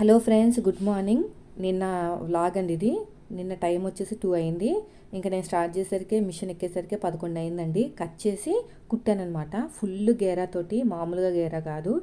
Hello friends good morning. నిన్న vlog అండి ఇది. నిన్న టైం వచ్చేసి టూ అయింది. ఇంకా నేను స్టార్ట్ చేసేసరికి మిషన్ ఎక్కేసరికి పదకొండు అయిందండి. కట్ చేసి కుట్టాను అనమాట ఫుల్ గేరాతోటి మామూలుగా గేరా కాదు.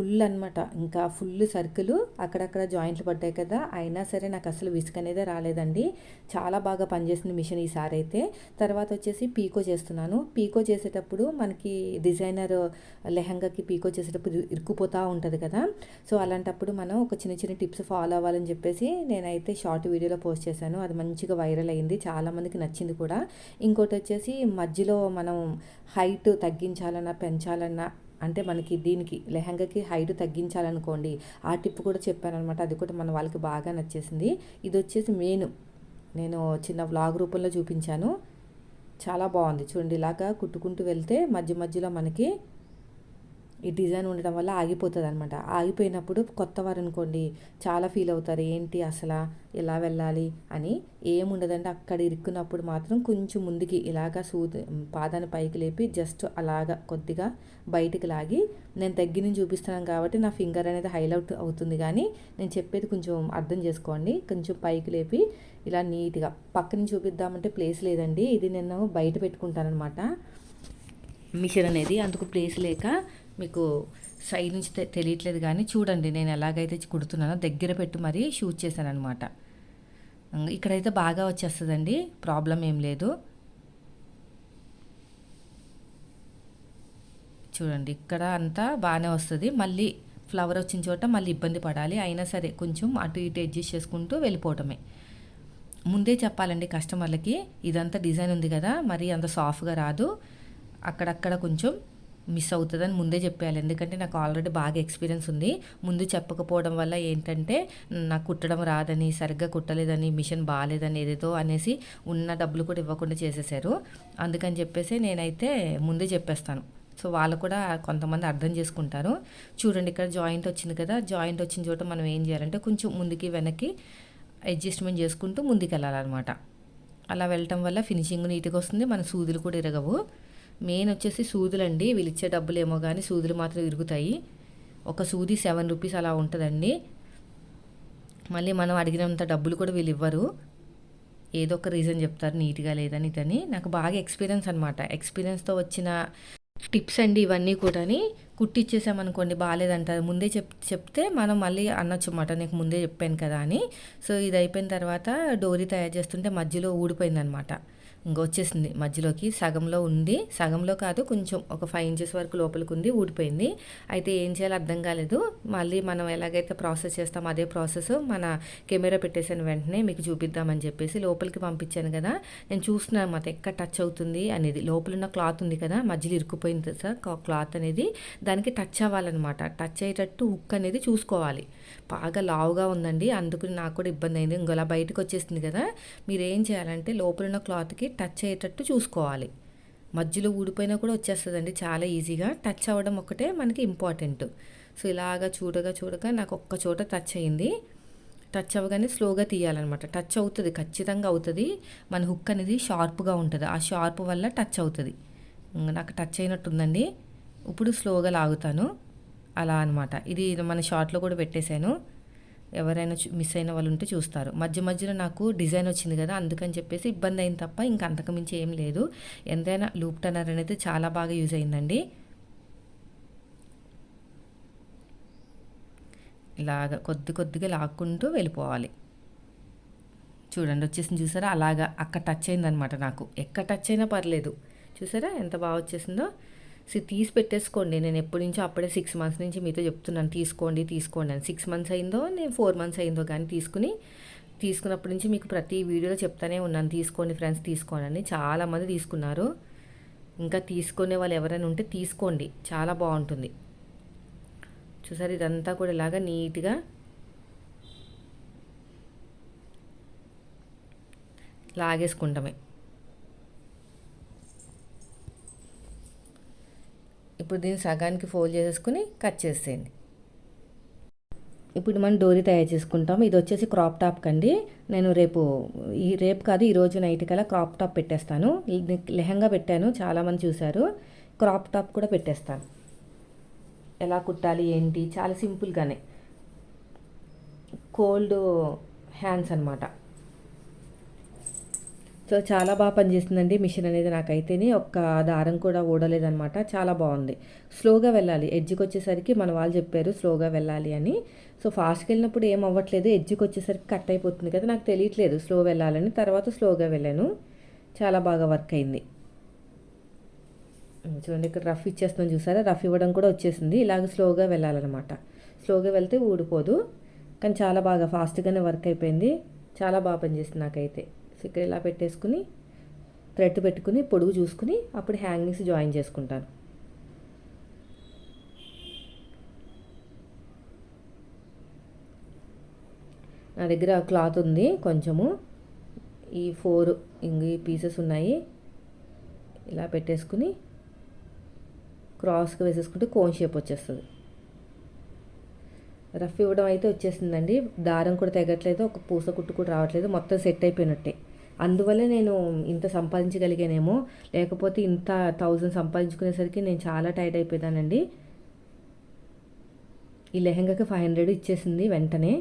ఫుల్ అనమాట ఇంకా ఫుల్ సర్కిల్ అక్కడక్కడ జాయింట్లు పడ్డాయి కదా అయినా సరే నాకు అసలు విసుక అనేది రాలేదండి. చాలా బాగా పనిచేసింది మిషన్ ఈసారి అయితే తర్వాత వచ్చేసి పీకో చేస్తున్నాను. పీకో చేసేటప్పుడు మనకి డిజైనర్ లెహంగాకి పీకో చేసేటప్పుడు ఇరుక్కుపోతూ ఉంటుంది కదా. సో అలాంటప్పుడు మనం ఒక చిన్న చిన్న టిప్స్ ఫాలో అవ్వాలని చెప్పేసి నేనైతే షార్ట్ వీడియోలో పోస్ట్ చేశాను. అది మంచిగా వైరల్ అయింది. చాలామందికి నచ్చింది కూడా. ఇంకోటి వచ్చేసి మధ్యలో మనం హైట్ తగ్గించాలన్నా పెంచాలన్నా అంటే మనకి దీనికి లెహంగాకి హైట్ తగ్గించాలనుకోండి ఆ టిప్ కూడా చెప్పానమాట అది కూడా మన వాళ్ళకి బాగా నచ్చేసింది. ఇది వచ్చేసి మెయిన్. నేను చిన్న వ్లాగ్ రూపంలో చూపించాను. చాలా బాగుంది. చూడండి ఇలాగా కుట్టుకుంటూ వెళ్తే మధ్య మధ్యలో మనకి ఈ డిజైన్ ఉండడం వల్ల ఆగిపోతుంది అనమాట ఆగిపోయినప్పుడు కొత్త వారు అనుకోండి చాలా ఫీల్ అవుతారు ఏంటి అసలు? ఎలా వెళ్ళాలి? అని ఏముండదంటే అక్కడ ఇరుక్కున్నప్పుడు మాత్రం కొంచెం ముందుకి ఇలాగా సూది పాదాన్ని పైకి లేపి జస్ట్ అలాగా కొద్దిగా బయటికి లాగి నేను దగ్గర నుంచి చూపిస్తున్నాను కాబట్టి నా ఫింగర్ అనేది హైలైట్ అవుతుంది కానీ నేను చెప్పేది కొంచెం అర్థం చేసుకోండి. కొంచెం పైకి లేపి ఇలా నీట్గా పక్కన చూపిద్దామంటే ప్లేస్ లేదండి. ఇది నేను బయట పెట్టుకుంటానమాట మిషన్ అనేది అందుకు ప్లేస్ లేక మీకు సైడ్ నుంచి తెలియట్లేదు కానీ చూడండి నేను ఎలాగైతే కుడుతున్నానో దగ్గర పెట్టి మరీ షూట్ చేశాను అనమాట ఇక్కడైతే బాగా వచ్చేస్తుందండి ప్రాబ్లం ఏం లేదు. చూడండి ఇక్కడ అంతా బాగానే వస్తుంది. మళ్ళీ ఫ్లవర్ వచ్చిన చోట మళ్ళీ ఇబ్బంది పడాలి. అయినా సరే కొంచెం అటు ఇటు అడ్జస్ట్ చేసుకుంటూ వెళ్ళిపోవటమే. ముందే చెప్పాలండి కస్టమర్లకి ఇదంతా డిజైన్ ఉంది కదా మరి అంత సాఫ్ట్గా రాదు. అక్కడక్కడ కొంచెం మిస్ అవుతుందని ముందే చెప్పేయాలి. ఎందుకంటే నాకు ఆల్రెడీ బాగా ఎక్స్పీరియన్స్ ఉంది. ముందు చెప్పకపోవడం వల్ల ఏంటంటే నాకు కుట్టడం రాదని సరిగ్గా కుట్టలేదని మిషన్ బాగాలేదని ఏదేదో అనేసి ఉన్న డబ్బులు కూడా ఇవ్వకుండా చేసేసారు. అందుకని చెప్పేసి నేనైతే ముందే చెప్పేస్తాను. సో వాళ్ళు కూడా కొంతమంది అర్థం చేసుకుంటారు. చూడండి ఇక్కడ జాయింట్ వచ్చింది కదా జాయింట్ వచ్చిన చోట మనం ఏం చేయాలంటే కొంచెం ముందుకి వెనక్కి అడ్జస్ట్మెంట్ చేసుకుంటూ ముందుకు వెళ్ళాలన్నమాట అలా వెళ్ళటం వల్ల ఫినిషింగ్ నీట్గా వస్తుంది మన సూదులు కూడా ఇరగవు. మెయిన్ వచ్చేసి సూదులు అండి వీళ్ళు ఇచ్చే డబ్బులు ఏమో కానీ సూదులు మాత్రం ఇరుగుతాయి. ఒక సూది సెవెన్ రూపీస్ అలా ఉంటుందండి. మళ్ళీ మనం అడిగినంత డబ్బులు కూడా వీళ్ళు ఇవ్వరు. ఏదో ఒక రీజన్ చెప్తారు నీట్గా లేదని ఇదని. నాకు బాగా ఎక్స్పీరియన్స్ అనమాట ఎక్స్పీరియన్స్తో వచ్చిన టిప్స్ అండి ఇవన్నీ కూడాని. కుట్టిచ్చేసామనుకోండి బాగాలేదంటారు ముందే చెప్ చెప్తే మనం మళ్ళీ అనొచ్చు అన్నమాట నీకు ముందే చెప్పాను కదా అని. సో ఇది అయిపోయిన తర్వాత డోరీ తయారు చేస్తుంటే మధ్యలో ఊడిపోయిందనమాట ఇంకా వచ్చేసింది మధ్యలోకి. సగంలో ఉంది. సగంలో కాదు కొంచెం ఒక ఫైవ్ ఇంచెస్ వరకు లోపలికి ఉంది ఊడిపోయింది. అయితే ఏం చేయాలో అర్థం కాలేదు. మళ్ళీ మనం ఎలాగైతే ప్రాసెస్ చేస్తామో అదే ప్రాసెస్ మన కెమెరా పెట్టేసిన వెంటనే మీకు చూపిద్దామని చెప్పేసి లోపలికి పంపించాను కదా. నేను చూస్తున్నాను అన్నమాట ఎక్కడ టచ్ అవుతుంది అనేది. లోపల ఉన్న క్లాత్ ఉంది కదా మధ్యలో ఇరుక్కుపోయింది సార్ క్లాత్ అనేది. దానికి టచ్ అవ్వాలన్నమాట. టచ్ అయ్యేటట్టు హుక్ అనేది చూసుకోవాలి. బాగా లావుగా ఉందండి. అందుకు నాకు కూడా ఇబ్బంది అయింది ఇంకోలా బయటకు వచ్చేసింది కదా. మీరు ఏం చేయాలంటే లోపల ఉన్న క్లాత్కి టచ్ అయ్యేటట్టు చూసుకోవాలి. మధ్యలో ఊడిపోయినా కూడా వచ్చేస్తుందండి. చాలా ఈజీగా. టచ్ అవ్వడం ఒకటే మనకి ఇంపార్టెంట్. సో ఇలాగా చూడగా చూడగా నాకు ఒక్క చోట టచ్ అయింది టచ్ అవ్వగానే స్లోగా తీయాలన్నమాట. టచ్ అవుతుంది. ఖచ్చితంగా అవుతుంది. మన హుక్ అనేది షార్ప్గా ఉంటుంది. ఆ షార్ప్ వల్ల టచ్ అవుతుంది. నాకు టచ్ అయినట్టుందండి. ఇప్పుడు స్లోగా లాగుతాను. అలా అనమాట ఇది మన షార్ట్లో కూడా పెట్టేశాను. ఎవరైనా మిస్ అయిన వాళ్ళు ఉంటే చూస్తారు. మధ్య మధ్యలో నాకు డిజైన్ వచ్చింది కదా అందుకని చెప్పేసి ఇబ్బంది అయింది తప్ప ఇంకా అంతకుమించి ఏం లేదు. ఎంతైనా లూప్ టనర్ అనేది చాలా బాగా యూజ్ అయిందండి. ఇలాగ కొద్ది కొద్దిగా లాక్కుంటూ వెళ్ళిపోవాలి. చూడండి వచ్చేసింది చూసారా? అలాగా అక్కడ టచ్ అయిందనమాట నాకు. ఎక్కడ టచ్ అయినా పర్లేదు. చూసారా? ఎంత బాగా వచ్చేసిందో? తీసి పెట్టేసుకోండి. నేను ఎప్పటి నుంచో అప్పుడే సిక్స్ మంత్స్ నుంచి మీతో చెప్తున్నాను తీసుకోండి తీసుకోండి అని. సిక్స్ మంత్స్ అయిందో నేను ఫోర్ మంత్స్ అయిందో కానీ తీసుకుని తీసుకున్నప్పటి నుంచి మీకు ప్రతి వీడియోలో చెప్తానే ఉన్నాను. తీసుకోండి ఫ్రెండ్స్ తీసుకోండి అని. చాలామంది తీసుకున్నారు. ఇంకా తీసుకునే వాళ్ళు ఎవరైనా ఉంటే తీసుకోండి. చాలా బాగుంటుంది. చూసారు ఇదంతా కూడా ఇలాగా నీట్గా లాగేసుకుంటామే. ఇప్పుడు దీన్ని సగానికి ఫోల్డ్ చేసేసుకుని కట్ చేసేయండి. ఇప్పుడు మనం డోరీ తయారు చేసుకుంటాం. ఇది వచ్చేసి క్రాప్ టాప్ కండి. నేను రేపు ఈ రేపు కాదు ఈరోజు నైట్ కల్లా క్రాప్ టాప్ పెట్టేస్తాను. లెహంగా పెట్టాను. చాలామంది చూశారు. క్రాప్ టాప్ కూడా పెట్టేస్తాను. ఎలా కుట్టాలి ఏంటి? చాలా సింపుల్గానే. కోల్డ్ హ్యాండ్స్ అనమాట సో చాలా బాగా పనిచేస్తుందండి మిషన్ అనేది నాకైతేనే. ఒక్క దారం కూడా ఊడలేదనమాట చాలా బాగుంది. స్లోగా వెళ్ళాలి. ఎడ్జ్కి వచ్చేసరికి మన వాళ్ళు చెప్పారు స్లోగా వెళ్ళాలి అని. సో ఫాస్ట్కి వెళ్ళినప్పుడు ఏం అవ్వట్లేదు. ఎడ్జ్కి వచ్చేసరికి కట్ అయిపోతుంది కదా నాకు తెలియట్లేదు స్లో వెళ్ళాలని. తర్వాత స్లోగా వెళ్ళాను. చాలా బాగా వర్క్ అయింది. చూడండి ఇక్కడ రఫ్ ఇచ్చేస్తున్నాం చూసారా? రఫ్ ఇవ్వడం కూడా వచ్చేసింది. ఇలాగ స్లోగా వెళ్ళాలన్నమాట. స్లోగా వెళ్తే ఊడిపోదు. కానీ చాలా బాగా ఫాస్ట్గానే వర్క్ అయిపోయింది. చాలా బాగా పనిచేస్తుంది నాకైతే. ఇక్కడ ఇలా పెట్టేసుకుని థ్రెడ్ పెట్టుకుని పొడుగు చూసుకుని అప్పుడు హ్యాంగింగ్స్ జాయిన్ చేసుకుంటాను. నా దగ్గర క్లాత్ ఉంది కొంచెము. ఈ ఫోర్ ఇంక ఈ పీసెస్ ఉన్నాయి. ఇలా పెట్టేసుకుని క్రాస్గా వేసేసుకుంటే కోన్ షేప్ వచ్చేస్తుంది. రఫ్ ఇవ్వడం అయితే వచ్చేసిందండి. దారం కూడా తెగట్లేదు ఒక పూస కుట్టు కూడా రావట్లేదు మొత్తం సెట్ అయిపోయినట్టే. అందువల్ల నేను ఇంత సంపాదించగలిగానేమో. లేకపోతే ఇంత థౌజండ్ సంపాదించుకునేసరికి నేను చాలా టైట్ అయిపోయానండి ఈ లెహెంగాకి ఫైవ్ హండ్రెడ్ ఇచ్చేసింది వెంటనే.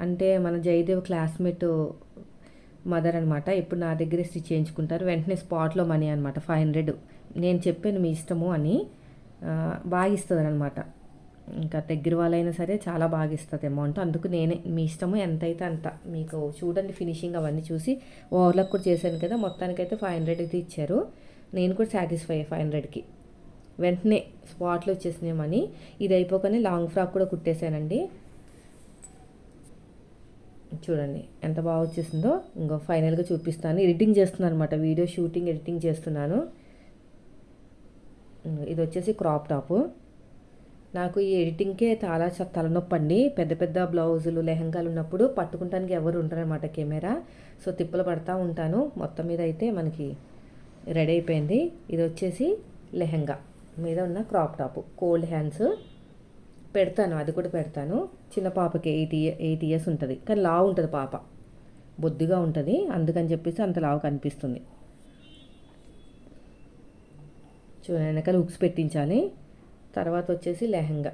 అంటే మన జయదేవ్ క్లాస్మేట్ మదర్ అనమాట ఇప్పుడు నా దగ్గరే స్టిచ్ చేయించుకుంటారు. వెంటనే స్పాట్లో మనీ అనమాట ఫైవ్ హండ్రెడ్. నేను చెప్పాను మీ ఇష్టము అని బాగా ఇస్తుంది అనమాట ఇంకా దగ్గర వాళ్ళైనా సరే చాలా బాగా ఇస్తుంది అమౌంట్ అందుకు నేనే మీ ఇష్టము ఎంత అయితే అంత. మీకు చూడండి ఫినిషింగ్ అవన్నీ చూసి ఓవర్లాక్ కూడా చేశాను కదా మొత్తానికైతే ఫైవ్ హండ్రెడ్ అయితే ఇచ్చారు. నేను కూడా సాటిస్ఫై ఫైవ్ హండ్రెడ్కి వెంటనే స్పాట్లో వచ్చేసినాయి మనీ. ఇది అయిపోగానే లాంగ్ ఫ్రాక్ కూడా కుట్టేశానండి. చూడండి ఎంత బాగా వచ్చేసిందో. ఇంకో ఫైనల్గా చూపిస్తాను. ఎడిటింగ్ చేస్తున్నాను అనమాట వీడియో షూటింగ్ ఎడిటింగ్ చేస్తున్నాను. ఇది వచ్చేసి క్రాప్ టాపు నాకు ఈ ఎడిటింగ్కే చాలా తలనొప్పి అండి. పెద్ద పెద్ద బ్లౌజులు లెహంగాలు ఉన్నప్పుడు పట్టుకుంటానికి ఎవరు ఉంటారనమాట కెమెరా. సో తిప్పలు పడతా ఉంటాను. మొత్తం మీద అయితే మనకి రెడీ అయిపోయింది. ఇది వచ్చేసి లెహంగా. మీద ఉన్న క్రాప్ టాప్ కోల్డ్ హ్యాండ్స్ పెడతాను. అది కూడా పెడతాను. చిన్న పాపకి ఎయిట్ ఇయర్ ఎయిట్ ఇయర్స్ ఉంటుంది. కానీ లావు ఉంటుంది పాప. బొద్దుగా ఉంటుంది. అందుకని చెప్పేసి అంత లావు కనిపిస్తుంది చూడండి వెనకాల ఉక్స్ పెట్టించాలి. తర్వాత వచ్చేసి లెహంగా.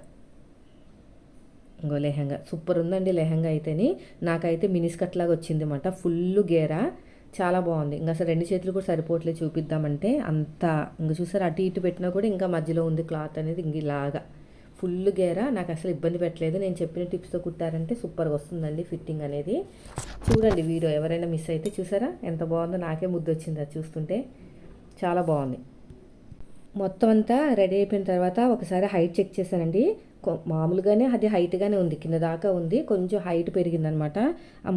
ఇంకో లెహంగా. సూపర్ ఉందండి లెహంగా అయితేని. నాకైతే మినిస్కట్ లాగా వచ్చింది అనమాట ఫుల్ గేరా. చాలా బాగుంది ఇంకా అసలు రెండు చేతులు కూడా సరిపోవట్లేదు చూపిద్దామంటే అంత. ఇంకా చూసారు అటు ఇటు పెట్టినా కూడా ఇంకా మధ్యలో ఉంది క్లాత్ అనేది ఇంక ఇలాగా. ఫుల్ గేరా. నాకు అసలు ఇబ్బంది పెట్టలేదు. నేను చెప్పిన టిప్స్తో కుట్టారంటే సూపర్గా వస్తుందండి ఫిట్టింగ్ అనేది. చూడండి వీడియో ఎవరైనా మిస్ అయితే చూసారా? ఎంత బాగుందో నాకే ముద్దు వచ్చింది అది చూస్తుంటే. చాలా బాగుంది మొత్తం అంతా రెడీ అయిపోయిన తర్వాత ఒకసారి హైట్ చెక్ చేశానండి. మామూలుగానే అది హైట్గానే ఉంది కింద దాకా ఉంది కొంచెం హైట్ పెరిగిందనమాట.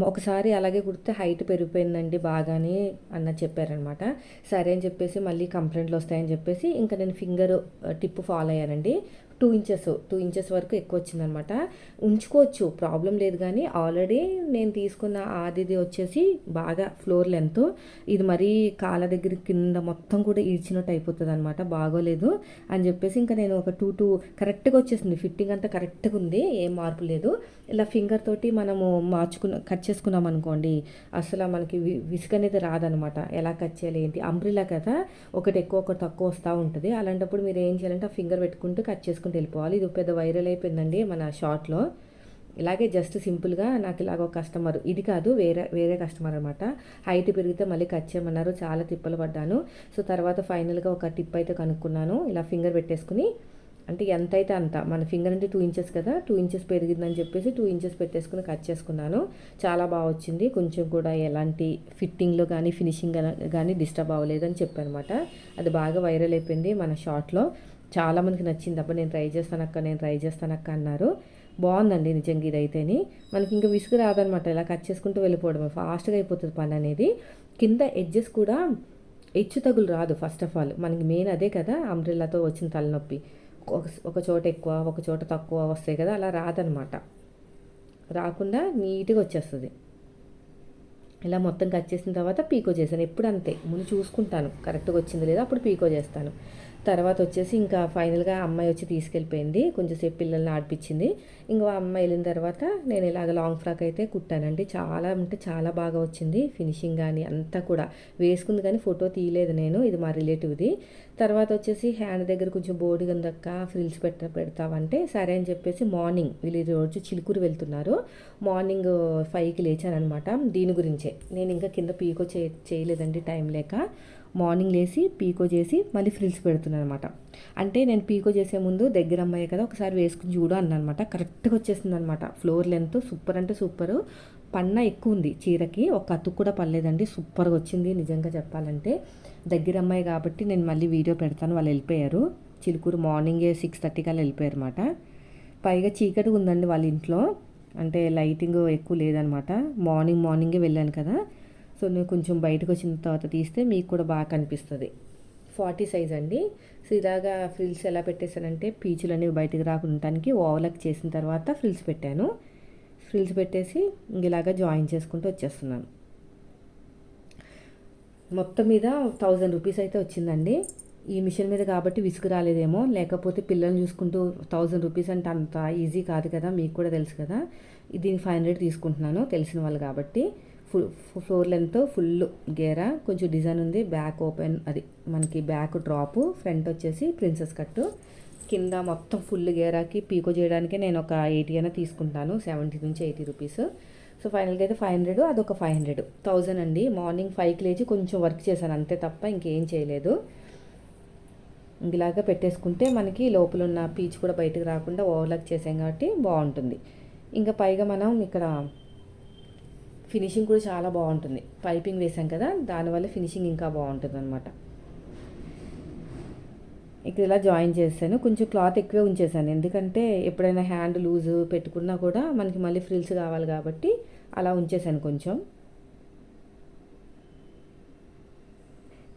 ఒకసారి అలాగే కుడితే హైట్ పెరిగిపోయిందండి బాగానే అన్న చెప్పారనమాట. సరే అని చెప్పేసి మళ్ళీ కంప్లైంట్లు వస్తాయని చెప్పేసి ఇంకా నేను ఫింగర్ టిప్ ఫాలో అయ్యానండి. టూ ఇంచెస్ టూ ఇంచెస్ వరకు ఎక్కువ వచ్చిందనమాట ఉంచుకోవచ్చు ప్రాబ్లం లేదు కానీ ఆల్రెడీ నేను తీసుకున్న ఆదిది వచ్చేసి బాగా ఫ్లోర్ లెంత్. ఇది మరీ కాళ్ళ దగ్గర కింద మొత్తం కూడా ఈడ్చినట్టు అయిపోతుంది అనమాట బాగోలేదు అని చెప్పేసి ఇంకా నేను ఒక టూ టూ కరెక్ట్గా వచ్చేసింది. ఫిట్టింగ్ అంతా కరెక్ట్గా ఉంది ఏం మార్పు లేదు. ఇలా ఫింగర్ తోటి మనము మార్చుకున్న కట్ చేసుకున్నాం అనుకోండి అసలు మనకి విసుగు అనేది రాదనమాట. ఎలా కట్ చేయాలి ఏంటి? అంబ్రిలా కదా ఒకటి ఎక్కువ ఒకటి తక్కువ వస్తూ ఉంటుంది. అలాంటప్పుడు మీరు ఏం చేయాలంటే ఆ ఫింగర్ పెట్టుకుంటూ కట్ చేసుకుంటూ వెళ్ళిపోవాలి. ఇది పెద్ద వైరల్ అయిపోయిందండి మన షార్ట్లో ఇలాగే జస్ట్ సింపుల్గా నాకు ఇలాగ ఒక కస్టమర్ ఇది కాదు వేరే వేరే కస్టమర్ అనమాట హైట్ పెరిగితే మళ్ళీ కట్ చేయమన్నారు. చాలా తిప్పలు పడ్డాను. సో తర్వాత ఫైనల్గా ఒక టిప్ అయితే కనుక్కున్నాను. ఇలా ఫింగర్ పెట్టేసుకుని అంటే ఎంత అయితే అంత మన ఫింగర్ అంటే టూ ఇంచెస్ కదా టూ ఇంచెస్ పెరిగిందని చెప్పేసి టూ ఇంచెస్ పెట్టేసుకుని కట్ చేసుకున్నాను. చాలా బాగా వచ్చింది. కొంచెం కూడా ఎలాంటి ఫిట్టింగ్లో కానీ ఫినిషింగ్ కానీ డిస్టర్బ్ అవ్వలేదని చెప్పానమాట. అది బాగా వైరల్ అయిపోయింది మన షార్ట్లో చాలామందికి నచ్చింది. అప్పుడు నేను ట్రై చేస్తానక్క నేను ట్రై చేస్తానక్క అన్నారు. బాగుందండి నిజంగా ఇదైతేని. మనకి ఇంకా విసుగు రాదనమాట. ఇలా కట్ చేసుకుంటూ వెళ్ళిపోవడమే. ఫాస్ట్గా అయిపోతుంది పని అనేది. కింద ఎడ్జెస్ కూడా హెచ్చు తగులు రాదు ఫస్ట్ ఆఫ్ ఆల్ మనకి మెయిన్ అదే కదా అంబ్రెల్లాతో వచ్చిన తలనొప్పి. ఒక ఒక చోట ఎక్కువ ఒక చోట తక్కువ వస్తాయి కదా అలా రాదనమాట. రాకుండా నీట్గా వచ్చేస్తుంది. ఇలా మొత్తం కట్ చేసిన తర్వాత పీకో చేశాను. ఎప్పుడు అంతే ముందు చూసుకుంటాను. కరెక్ట్గా వచ్చింది లేదా అప్పుడు పీకో చేస్తాను. తర్వాత వచ్చేసి ఇంకా ఫైనల్గా అమ్మాయి వచ్చి తీసుకెళ్ళిపోయింది. కొంచెంసేపు పిల్లల్ని ఆడిపించింది ఇంకో అమ్మాయి వెళ్ళిన తర్వాత నేను ఇలాగ లాంగ్ ఫ్రాక్ అయితే కుట్టానండి. చాలా అంటే చాలా బాగా వచ్చింది. ఫినిషింగ్ కానీ అంతా కూడా వేసుకుంది కానీ ఫోటో తీయలేదు నేను. ఇది మా రిలేటివ్ది. తర్వాత వచ్చేసి హ్యాండ్ దగ్గర కొంచెం బోర్డుగా ఉందక్క ఫ్రిల్స్ పెట్ట పెడతావంటే సరే అని చెప్పేసి మార్నింగ్ వీళ్ళు ఈ రోజు చిలుకూరు వెళ్తున్నారు. మార్నింగ్ ఫైవ్కి లేచానమాట దీని గురించే. నేను ఇంకా కింద పీకో చే చేయలేదండి టైం లేక. మార్నింగ్ లేసి పీకో చేసి మళ్ళీ ఫ్రిల్స్ పెడుతున్నాను అనమాట అంటే నేను పీకో చేసే ముందు దగ్గర అమ్మాయి కదా ఒకసారి వేసుకుని చూడు అన్నమాట కరెక్ట్గా వచ్చేసింది అనమాట ఫ్లోర్ లెంత్ సూపర్ అంటే సూపర్. పన్న ఎక్కువ ఉంది చీరకి ఒక అతుకు కూడా పర్లేదండి సూపర్గా వచ్చింది నిజంగా చెప్పాలంటే. దగ్గర అమ్మాయి కాబట్టి నేను మళ్ళీ వీడియో పెడతాను వాళ్ళు వెళ్ళిపోయారు. చిలుకూరు మార్నింగే సిక్స్ థర్టీ కల్లా వెళ్ళిపోయారు అనమాట పైగా చీకటి ఉందండి వాళ్ళ ఇంట్లో. అంటే లైటింగ్ ఎక్కువ లేదనమాట మార్నింగ్ మార్నింగే వెళ్ళాను కదా. సో నేను కొంచెం బయటకు వచ్చిన తర్వాత తీస్తే మీకు కూడా బాగా కనిపిస్తుంది. ఫార్టీ సైజ్ అండి. సో ఇలాగా ఫ్రిల్స్ ఎలా పెట్టేశానంటే పీచులు అనేవి బయటకు రాకుండానికి ఓవలక్ చేసిన తర్వాత ఫ్రిల్స్ పెట్టాను. ఫ్రిల్స్ పెట్టేసి ఇలాగా జాయిన్ చేసుకుంటూ వచ్చేస్తున్నాను. మొత్తం మీద థౌజండ్ రూపీస్ అయితే వచ్చిందండి. ఈ మిషన్ మీద కాబట్టి విసుగు రాలేదేమో. లేకపోతే పిల్లల్ని చూసుకుంటూ థౌజండ్ రూపీస్ అంటే అంత ఈజీ కాదు కదా మీకు కూడా తెలుసు కదా. దీని ఫైవ్ హండ్రెడ్ తీసుకుంటున్నాను తెలిసిన వాళ్ళు కాబట్టి. ఫుల్ ఫ్లోర్ లెంత్ ఫుల్ గేరా. కొంచెం డిజైన్ ఉంది. బ్యాక్ ఓపెన్ అది. మనకి బ్యాక్ డ్రాప్ ఫ్రంట్ వచ్చేసి ప్రిన్సెస్ కట్టు కింద మొత్తం ఫుల్ గేరాకి పీకో చేయడానికి నేను ఒక ఎయిటీ అయినా తీసుకుంటాను. సెవెంటీ నుంచి ఎయిటీ రూపీస్ సో ఫైనల్గా అయితే ఫైవ్ హండ్రెడ్ అదొక ఫైవ్ హండ్రెడ్ థౌజండ్ అండి. మార్నింగ్ ఫైవ్కి లేచి కొంచెం వర్క్ చేశాను. అంతే తప్ప ఇంకేం చేయలేదు. ఇలాగా పెట్టేసుకుంటే మనకి లోపల ఉన్న పీచ్ కూడా బయటకు రాకుండా ఓవర్లాక్ చేసాం కాబట్టి బాగుంటుంది. ఇంకా పైగా మనం ఇక్కడ ఫినిషింగ్ కూడా చాలా బాగుంటుంది. పైపింగ్ వేసాం కదా దానివల్ల ఫినిషింగ్ ఇంకా బాగుంటుంది అనమాట ఇక్కడ ఇలా జాయిన్ చేశాను. కొంచెం క్లాత్ ఎక్కువే ఉంచేసాను ఎందుకంటే ఎప్పుడైనా హ్యాండ్ లూజ్ పెట్టుకున్నా కూడా మనకి మళ్ళీ ఫ్రిల్స్ కావాలి కాబట్టి అలా ఉంచేసాను కొంచెం.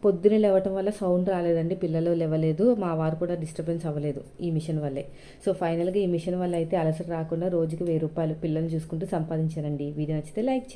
పొద్దున లేవటం వల్ల సౌండ్ రాలేదండి. పిల్లలు లేవలేదు. మా వారు కూడా డిస్టర్బెన్స్ అవ్వలేదు ఈ మిషన్ వల్లే. సో ఫైనల్గా ఈ మిషన్ వల్ల అయితే అలసట రాకుండా రోజుకి వెయ్యి రూపాయలు పిల్లల్ని చూసుకుంటూ సంపాదించానండి. వీడియో నచ్చితే లైక్